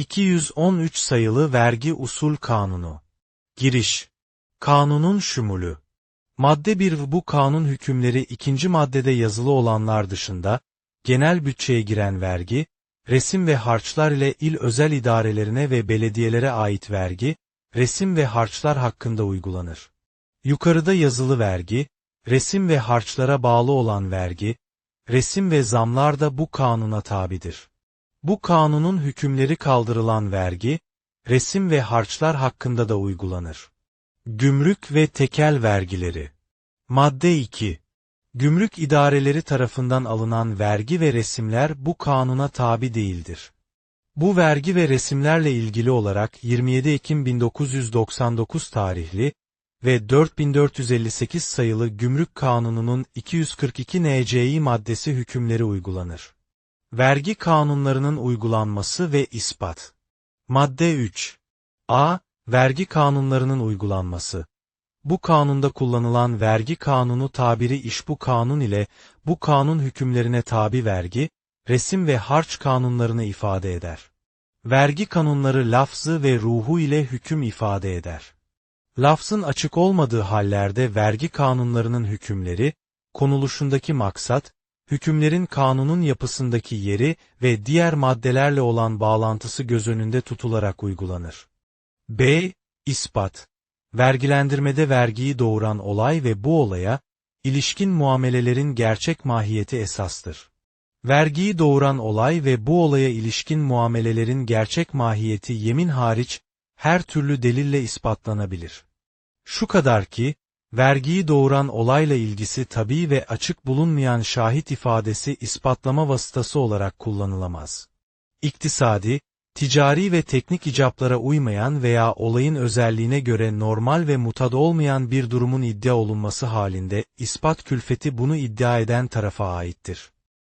213 sayılı Vergi Usul Kanunu Giriş Kanunun şumulu Madde 1 Bu kanun hükümleri ikinci maddede yazılı olanlar dışında, genel bütçeye giren vergi, resim ve harçlar ile il özel idarelerine ve belediyelere ait vergi, resim ve harçlar hakkında uygulanır. Yukarıda yazılı vergi, resim ve harçlara bağlı olan vergi, resim ve zamlar da bu kanuna tabidir. Bu kanunun hükümleri kaldırılan vergi, resim ve harçlar hakkında da uygulanır. Gümrük ve tekel vergileri Madde 2 Gümrük idareleri tarafından alınan vergi ve resimler bu kanuna tabi değildir. Bu vergi ve resimlerle ilgili olarak 27 Ekim 1999 tarihli ve 4458 sayılı Gümrük Kanunu'nun 242 NCİ maddesi hükümleri uygulanır. Vergi kanunlarının uygulanması ve ispat. Madde 3. A. Vergi kanunlarının uygulanması. Bu kanunda kullanılan vergi kanunu tabiri iş bu kanun ile bu kanun hükümlerine tabi vergi, resim ve harç kanunlarını ifade eder. Vergi kanunları lafzı ve ruhu ile hüküm ifade eder. Lafzın açık olmadığı hallerde vergi kanunlarının hükümleri, konuluşundaki maksat, hükümlerin kanunun yapısındaki yeri ve diğer maddelerle olan bağlantısı göz önünde tutularak uygulanır. B. İspat Vergilendirmede vergiyi doğuran olay ve bu olaya, ilişkin muamelelerin gerçek mahiyeti esastır. Vergiyi doğuran olay ve bu olaya ilişkin muamelelerin gerçek mahiyeti yemin hariç, her türlü delille ispatlanabilir. Şu kadar ki, vergiyi doğuran olayla ilgisi tabii ve açık bulunmayan şahit ifadesi ispatlama vasıtası olarak kullanılamaz. İktisadi, ticari ve teknik icaplara uymayan veya olayın özelliğine göre normal ve mutad olmayan bir durumun iddia olunması halinde, ispat külfeti bunu iddia eden tarafa aittir.